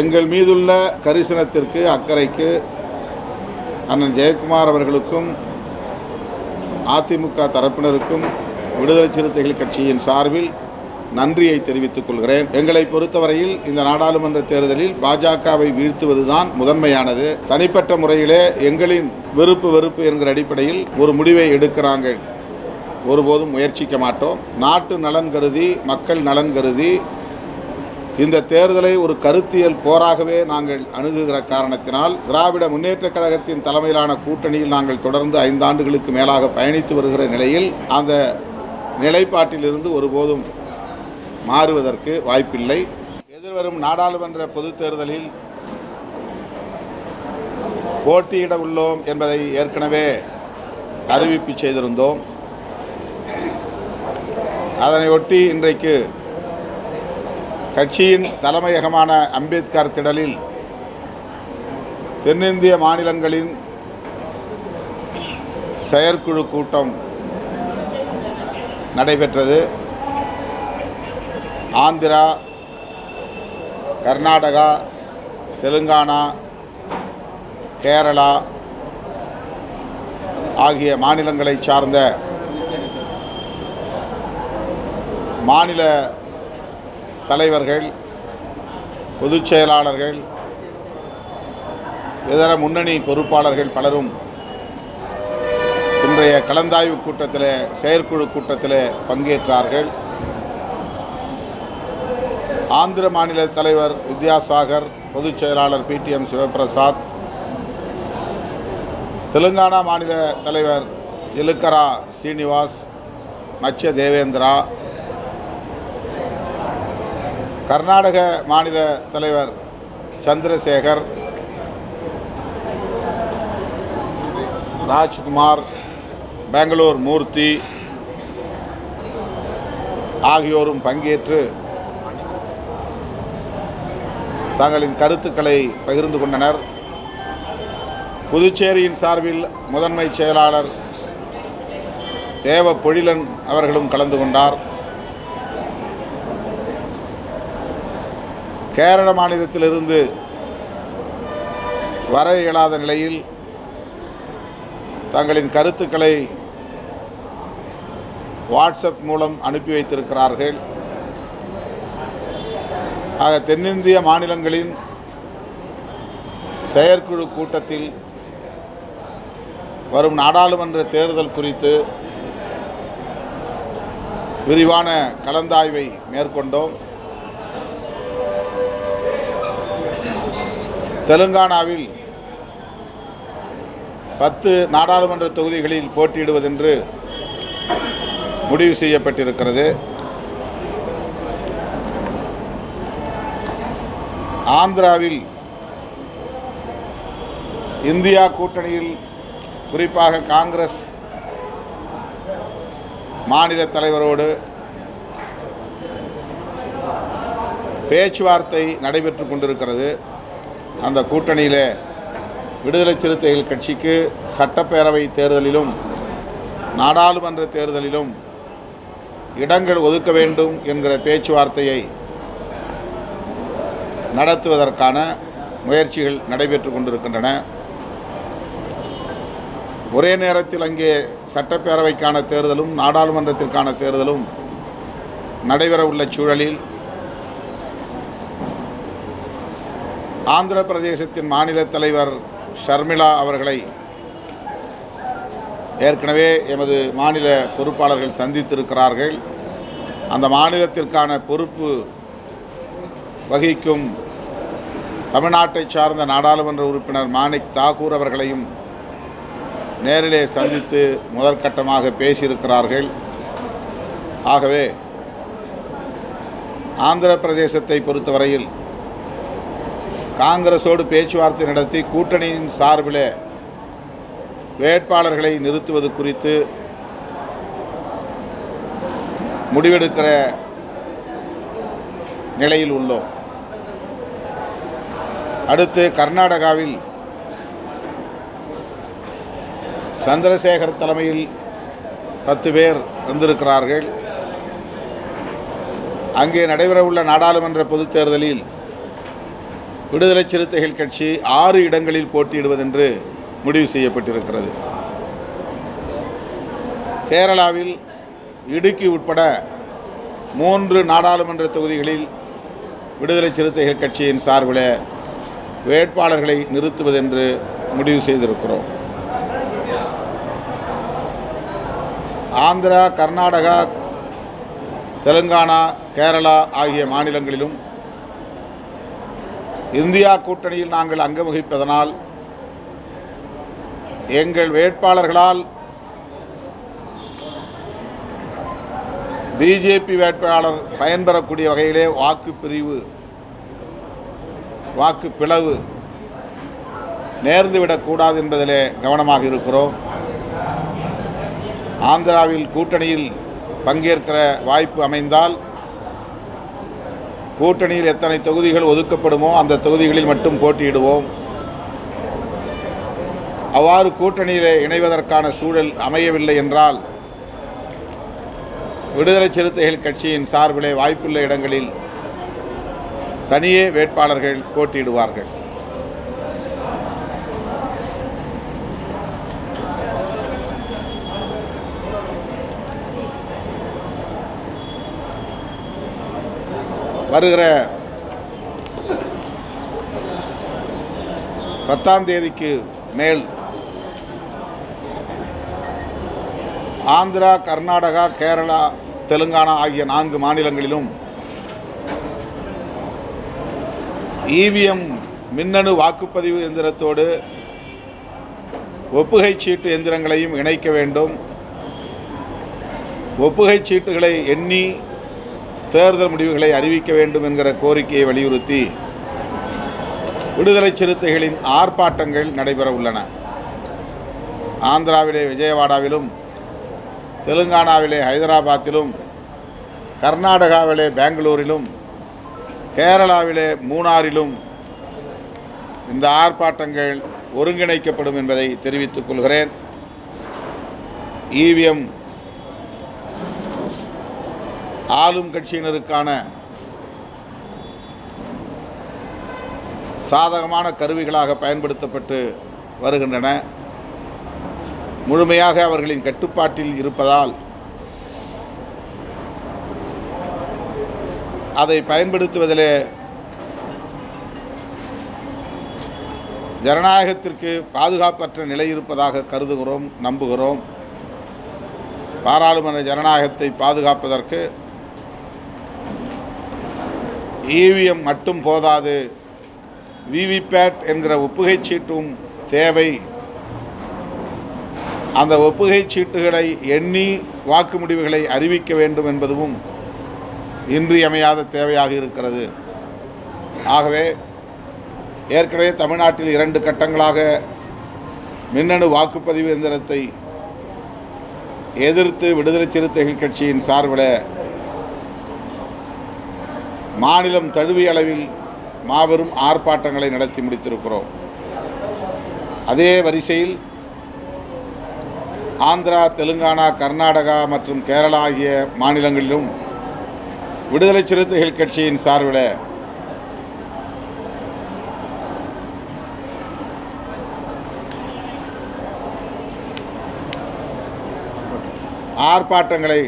எங்கள் மீதுள்ள கரிசனத்திற்கு அக்கறைக்கு அண்ணன் ஜெயக்குமார் அவர்களுக்கும் அதிமுக தரப்பினருக்கும் விடுதலை சிறுத்தைகள் கட்சியின் சார்பில் நன்றியை தெரிவித்துக் கொள்கிறேன். எங்களை பொறுத்தவரையில் இந்த நாடாளுமன்ற தேர்தலில் பாஜகவை வீழ்த்துவதுதான் முதன்மையானது. தனிப்பட்ட முறையிலே எங்களின் வெறுப்பு வெறுப்பு என்கிற அடிப்படையில் ஒரு முடிவை எடுக்கிறாங்க. ஒருபோதும் முயற்சிக்க மாட்டோம். நாட்டு நலன் கருதி மக்கள் நலன் கருதி இந்த தேர்தலை ஒரு கருத்தியல் போராகவே நாங்கள் அணுகுகிற காரணத்தினால் திராவிட முன்னேற்றக் கழகத்தின் தலைமையிலான கூட்டணியில் நாங்கள் தொடர்ந்து ஐந்தாண்டுகளுக்கு மேலாக பயணித்து வருகிற நிலையில் அந்த நிலைப்பாட்டிலிருந்து ஒருபோதும் மாறுவதற்கு வாய்ப்பில்லை. எதிர்வரும் நாடாளுமன்ற பொதுத் தேர்தலில் போட்டியிட உள்ளோம் என்பதை ஏற்கனவே அறிவிப்பு செய்திருந்தோம். அதனையொட்டி இன்றைக்கு கட்சியின் தலைமையகமான அம்பேத்கர் திடலில் தென்னிந்திய மாநிலங்களின் செயற்குழு கூட்டம் நடைபெற்றது. ஆந்திரா கர்நாடகா தெலுங்கானா கேரளா ஆகிய மாநிலங்களை சார்ந்த மாநில தலைவர்கள் பொதுச் செயலாளர்கள் இதர முன்னணி பொறுப்பாளர்கள் பலரும் இன்றைய கலந்தாய்வு கூட்டத்தில் செயற்குழு கூட்டத்தில் பங்கேற்றார்கள். ஆந்திர மாநில தலைவர் வித்யாசாகர் பொதுச் செயலாளர் பிடிஎம் சிவபிரசாத் தெலுங்கானா மாநில தலைவர் இலுக்கரா ஸ்ரீனிவாஸ் மச்ச தேவேந்திரா கர்நாடக மாநில தலைவர் சந்திரசேகர் ராஜ்குமார் பெங்களூர் மூர்த்தி ஆகியோரும் பங்கேற்று தங்களின் கருத்துக்களை பகிர்ந்து கொண்டனர். புதுச்சேரியின் சார்பில் முதன்மை செயலாளர் தேவ பொழிலன் அவர்களும் கலந்து கொண்டார். கேரள மாநிலத்திலிருந்து வர இயலாத நிலையில் தங்களின் கருத்துக்களை வாட்ஸ்அப் மூலம் அனுப்பி வைத்திருக்கிறார்கள். ஆக தென்னிந்திய மாநிலங்களின் செயற்குழு கூட்டத்தில் வரும் நாடாளுமன்ற தேர்தல் குறித்து விரிவான கலந்தாய்வை மேற்கொண்டோம். தெலுங்கானாவில் பத்து நாடாளுமன்ற தொகுதிகளில் போட்டியிடுவதென்று முடிவு செய்யப்பட்டிருக்கிறது. ஆந்திராவில் இந்தியா கூட்டணியில் குறிப்பாக காங்கிரஸ் மாநில தலைவரோடு பேச்சுவார்த்தை நடைபெற்று கொண்டிருக்கிறது. அந்த கூட்டணியில் விடுதலை சிறுத்தைகள் கட்சிக்கு சட்டப்பேரவை தேர்தலிலும் நாடாளுமன்ற தேர்தலிலும் இடங்கள் ஒதுக்க வேண்டும் என்கிற பேச்சுவார்த்தையை நடத்துவதற்கான முயற்சிகள் நடைபெற்று கொண்டிருக்கின்றன. ஒரே நேரத்தில் அங்கே சட்டப்பேரவைக்கான தேர்தலும் நாடாளுமன்றத்திற்கான தேர்தலும் நடைபெற உள்ள சூழலில் ஆந்திர பிரதேசத்தின் மாநில தலைவர் ஷர்மிளா அவர்களை ஏற்கனவே எமது மாநில பொறுப்பாளர்கள் சந்தித்திருக்கிறார்கள். அந்த மாநிலத்திற்கான பொறுப்பு வகிக்கும் தமிழ்நாட்டை சார்ந்த நாடாளுமன்ற உறுப்பினர் மாணிக் தாக்கூர் அவர்களையும் நேரிலே சந்தித்து முதற்கட்டமாக பேசியிருக்கிறார்கள். ஆகவே ஆந்திர பிரதேசத்தை பொறுத்தவரையில் காங்கிரஸோடு பேச்சுவார்த்தை நடத்தி கூட்டணியின் சார்பில் வேட்பாளர்களை நிறுத்துவது குறித்து முடிவெடுக்கிற நிலையில் உள்ளோம். அடுத்து கர்நாடகாவில் சந்திரசேகர் தலைமையில் பத்து பேர் வந்திருக்கிறார்கள். அங்கே நடைபெறவுள்ள நாடாளுமன்ற பொதுத் தேர்தலில் விடுதலை சிறுத்தைகள் கட்சி ஆறு இடங்களில் போட்டியிடுவதென்று முடிவு செய்யப்பட்டிருக்கிறது. கேரளாவில் இடுக்கி உட்பட மூன்று நாடாளுமன்ற தொகுதிகளில் விடுதலை சிறுத்தைகள் கட்சியின் சார்பில் வேட்பாளர்களை நிறுத்துவதென்று முடிவு செய்திருக்கிறோம். ஆந்திரா கர்நாடகா தெலுங்கானா கேரளா ஆகிய மாநிலங்களிலும் இந்தியா கூட்டணியில் நாங்கள் அங்கம் வகிப்பதனால் எங்கள் வேட்பாளர்களால் பிஜேபி வேட்பாளர் பயன்பெறக்கூடிய வகையிலே வாக்கு பிரிவு வாக்கு பிளவு நேர்ந்துவிடக்கூடாது என்பதிலே கவனமாக இருக்கிறோம். ஆந்திராவில் கூட்டணியில் பங்கேற்கிற வாய்ப்பு அமைந்தால் கூட்டணியில் எத்தனை தொகுதிகள் ஒதுக்கப்படுமோ அந்த தொகுதிகளில் மட்டும் போட்டியிடுவோம். அவ்வாறு கூட்டணியிலே இணைவதற்கான சூழல் அமையவில்லை என்றால் விடுதலை சிறுத்தைகள் கட்சியின் சார்பிலே வாய்ப்புள்ள இடங்களில் தனியே வேட்பாளர்கள் போட்டியிடுவார்கள். வருகிற பத்தாம் தேதிக்கு மேல் ஆந்திரா கர்நாடகா கேரளா தெலுங்கானா ஆகிய நான்கு மாநிலங்களிலும் இவிஎம் மின்னணு வாக்குப்பதிவு எந்திரத்தோடு ஒப்புகை சீட்டு எந்திரங்களையும் இணைக்க வேண்டும். ஒப்புகை சீட்டுகளை எண்ணி தேர்தல் முடிவுகளை அறிவிக்க வேண்டும் என்கிற கோரிக்கையை வலியுறுத்தி விடுதலை சிறுத்தைகளின் ஆர்ப்பாட்டங்கள் நடைபெற உள்ளன. ஆந்திராவிலே விஜயவாடாவிலும் தெலுங்கானாவிலே ஹைதராபாத்திலும் கர்நாடகாவிலே பெங்களூரிலும் கேரளாவிலே மூணாரிலும் இந்த ஆர்ப்பாட்டங்கள் ஒருங்கிணைக்கப்படும் என்பதை தெரிவித்துக் கொள்கிறேன். இவிஎம் ஆளும் கட்சியினருக்கான சாதகமான கருவிகளாக பயன்படுத்தப்பட்டு வருகின்றன. முழுமையாக அவர்களின் கட்டுப்பாட்டில் இருப்பதால் அதை பயன்படுத்துவதிலே ஜனநாயகத்திற்கு பாதுகாப்பற்ற நிலை இருப்பதாக கருதுகிறோம் நம்புகிறோம். பாராளுமன்ற ஜனநாயகத்தை பாதுகாப்பதற்கு இவிஎம் மட்டும் போதாது. விவிபேட் என்கிற ஒப்புகைச் சீட்டும் தேவை. அந்த ஒப்புகைச் சீட்டுகளை எண்ணி வாக்கு முடிவுகளை அறிவிக்க வேண்டும் என்பதும் இன்றியமையாத தேவையாக இருக்கிறது. ஆகவே ஏற்கனவே தமிழ்நாட்டில் இரண்டு கட்டங்களாக மின்னணு வாக்குப்பதிவு எந்திரத்தை எதிர்த்து விடுதலை சிறுத்தைகள் கட்சியின் சார்பில் மாநிலம் தழுவிய அளவில் மாபெரும் ஆர்ப்பாட்டங்களை நடத்தி முடித்திருக்கிறோம். அதே வரிசையில் ஆந்திரா தெலுங்கானா கர்நாடகா மற்றும் கேரளா ஆகிய மாநிலங்களிலும் விடுதலை சிறுத்தைகள் கட்சியின் சார்பில் ஆர்ப்பாட்டங்களை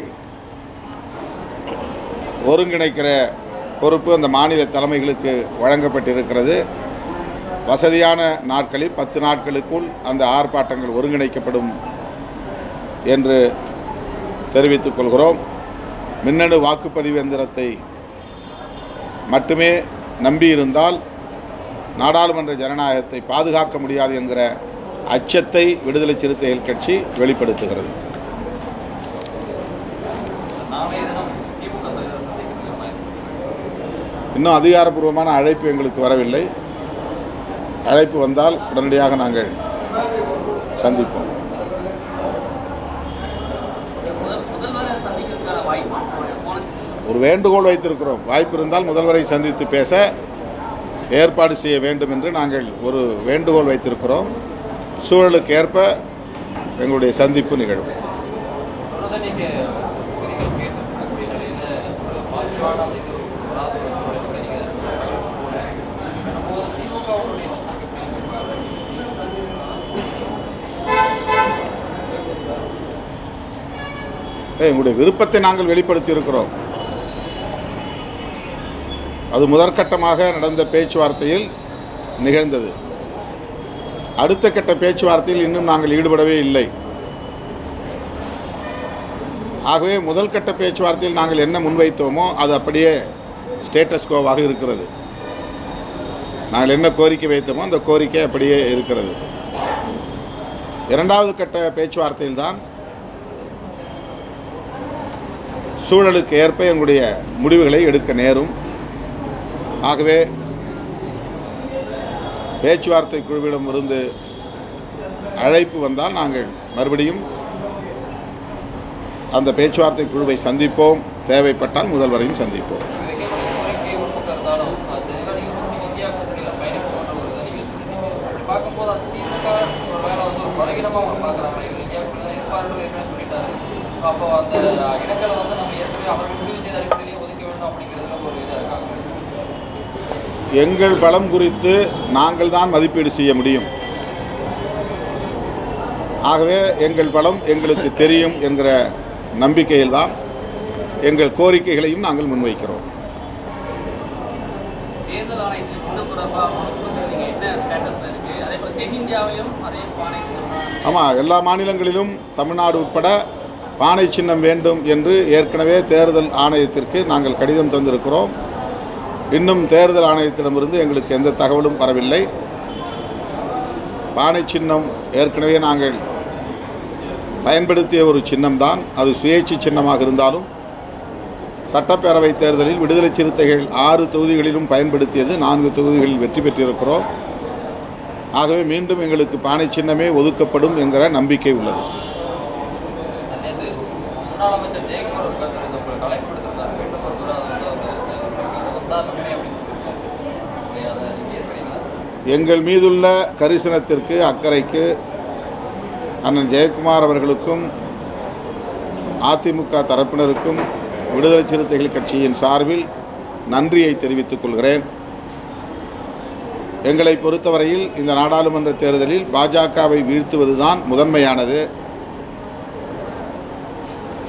ஒருங்கிணைக்கிற பொறுப்பு அந்த மாநில தலைமைகளுக்கு வழங்கப்பட்டிருக்கிறது. வசதியான நாட்களில் பத்து நாட்களுக்குள் அந்த ஆர்ப்பாட்டங்கள் ஒருங்கிணைக்கப்படும் என்று தெரிவித்துக் கொள்கிறோம். மின்னணு வாக்குப்பதிவு எந்திரத்தை மட்டுமே நம்பியிருந்தால் நாடாளுமன்ற ஜனநாயகத்தை பாதுகாக்க முடியாது என்கிற அச்சத்தை விடுதலை சிறுத்தைகள் கட்சி வெளிப்படுத்துகிறது. இன்னும் அதிகாரப்பூர்வமான அழைப்பு எங்களுக்கு வரவில்லை. அழைப்பு வந்தால் உடனடியாக நாங்கள் சந்திப்போம். ஒரு வேண்டுகோள் வைத்திருக்கிறோம். வாய்ப்பு இருந்தால் முதல்வரை சந்தித்து பேச ஏற்பாடு செய்ய வேண்டும் என்று நாங்கள் ஒரு வேண்டுகோள் வைத்திருக்கிறோம். சூழலுக்கு ஏற்ப எங்களுடைய சந்திப்பு நிகழும். நீங்கள் கேட்டிருக்கக்கூடிய நிலையில ஒரு பாசிட்டிவான இது வராத ஒரு சூழலுக்கு நீங்க போல நம்ம எங்களுடைய விருப்பத்தை நாங்கள் வெளிப்படுத்தி இருக்கிறோம் அது முதற்கட்டமாக நடந்த பேச்சுவார்த்தையில் நிகழ்ந்தது. அடுத்த கட்ட பேச்சுவார்த்தையில் இன்னும் நாங்கள் ஈடுபடவே இல்லை. ஆகவே முதல் கட்ட பேச்சுவார்த்தையில் நாங்கள் என்ன முன்வைத்தோமோ அது அப்படியே ஸ்டேட்டஸ்கோவாக இருக்கிறது. நாங்கள் என்ன கோரிக்கை வைத்தோமோ அந்த கோரிக்கை அப்படியே இருக்கிறது. இரண்டாவது கட்ட பேச்சுவார்த்தையில்தான் தான் சூழலுக்கு ஏற்ப எங்களுடைய முடிவுகளை எடுக்க நேரும். ஆகவே பேச்சுவார்த்தை குழுவிடம் இருந்து அழைப்பு வந்தால் நாங்கள் மறுபடியும் அந்த பேச்சுவார்த்தை குழுவை சந்திப்போம். தேவைப்பட்டால் முதல்வரையும் சந்திப்போம். அப்போ அந்த இடங்களை எங்கள் பலம் குறித்து நாங்கள் தான் மதிப்பீடு செய்ய முடியும். ஆகவே எங்கள் பலம் எங்களுக்கு தெரியும் என்கிற நம்பிக்கையில்தான் எங்கள் கோரிக்கைகளையும் நாங்கள் முன்வைக்கிறோம். ஆமாம் எல்லா மாநிலங்களிலும் தமிழ்நாடு உட்பட பானை சின்னம் வேண்டும் என்று ஏற்கனவே தேர்தல் ஆணையத்திற்கு நாங்கள் கடிதம் தந்திருக்கிறோம். இன்னும் தேர்தல் ஆணையத்திடமிருந்து எங்களுக்கு எந்த தகவலும் வரவில்லை. பானை சின்னம் ஏற்கனவே நாங்கள் பயன்படுத்திய ஒரு சின்னம்தான். அது சுயேட்சை சின்னமாக இருந்தாலும் சட்டப்பேரவை தேர்தலில் விடுதலை சிறுத்தைகள் ஆறு தொகுதிகளிலும் பயன்படுத்தியது நான்கு தொகுதிகளில் வெற்றி பெற்றிருக்கிறோம். ஆகவே மீண்டும் எங்களுக்கு பானை சின்னமே ஒதுக்கப்படும் என்கிற நம்பிக்கை உள்ளது நேற்று முன்னாள் அமைச்சர் ஜெயக்குமார் ஒரு கருத்து இந்த உங்களை கலைப்பு எடுத்திருந்தார் மீண்டும் ஒரு முறை அது வந்து அவர் வந்தார் நன்மை அப்படின்னு சொல்லியிருக்காரு அதை நீங்கள் ஏற்கனவே எங்கள் மீதுள்ள கரிசனத்திற்கு அக்கறைக்கு அண்ணன் ஜெயக்குமார் அவர்களுக்கும் அதிமுக தரப்பினருக்கும் விடுதலை சிறுத்தைகள் கட்சியின் சார்பில் நன்றியை தெரிவித்துக் கொள்கிறேன். எங்களை பொறுத்தவரையில் இந்த நாடாளுமன்ற தேர்தலில் பாஜகவை வீழ்த்துவதுதான் முதன்மையானது.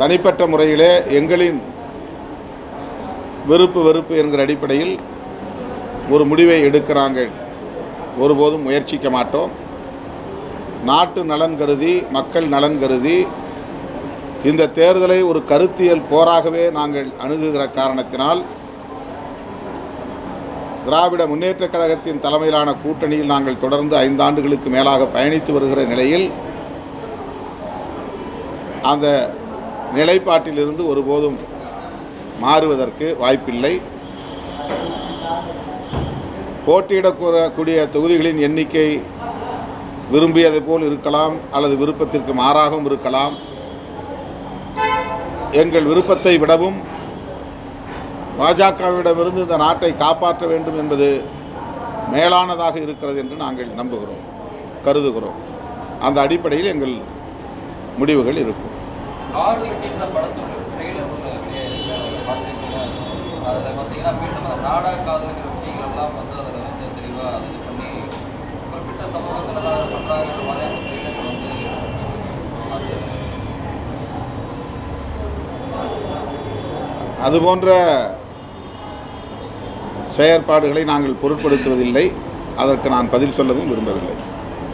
தனிப்பட்ட முறையிலே எங்களின் விருப்பு வெறுப்பு என்கிற அடிப்படையில் ஒரு முடிவை எடுக்கிறாங்க. ஒருபோதும் முயற்சிக்க மாட்டோம். நாட்டு நலன் கருதி மக்கள் நலன் கருதி இந்த தேர்தலை ஒரு கருத்தியல் போராகவே நாங்கள் அணுகுகிற காரணத்தினால் திராவிட முன்னேற்றக் கழகத்தின் தலைமையிலான கூட்டணியில் நாங்கள் தொடர்ந்து ஐந்தாண்டுகளுக்கு மேலாக பயணித்து வருகிற நிலையில் அந்த நிலைப்பாட்டிலிருந்து ஒருபோதும் மாறுவதற்கு வாய்ப்பில்லை. போட்டியிடக்கூடிய தொகுதிகளின் எண்ணிக்கை விரும்பியதை போல் இருக்கலாம் அல்லது விருப்பத்திற்கு மாறாகவும் இருக்கலாம். எங்கள் விருப்பத்தை விடவும் பாஜகவிடமிருந்து இந்த நாட்டை காப்பாற்ற வேண்டும் என்பது மேலானதாக இருக்கிறது என்று நாங்கள் நம்புகிறோம் கருதுகிறோம். அந்த அடிப்படையில் எங்கள் முடிவுகள் இருக்கும். அதில் பார்த்தீங்கன்னா மீண்டும் அந்த நாடக காதலுங்கிற வந்து அதில் தெளிவாக இது பண்ணி குறிப்பிட்ட சமூகத்தில் எல்லாரும் பண்ணுறாங்கிற மாதிரி அந்த ட்ரெய்லர் வந்து அது போன்ற செயற்பாடுகளை நாங்கள் பொருட்படுத்துவதில்லை. அதற்கு நான் பதில் சொல்லவும் விரும்பவில்லை.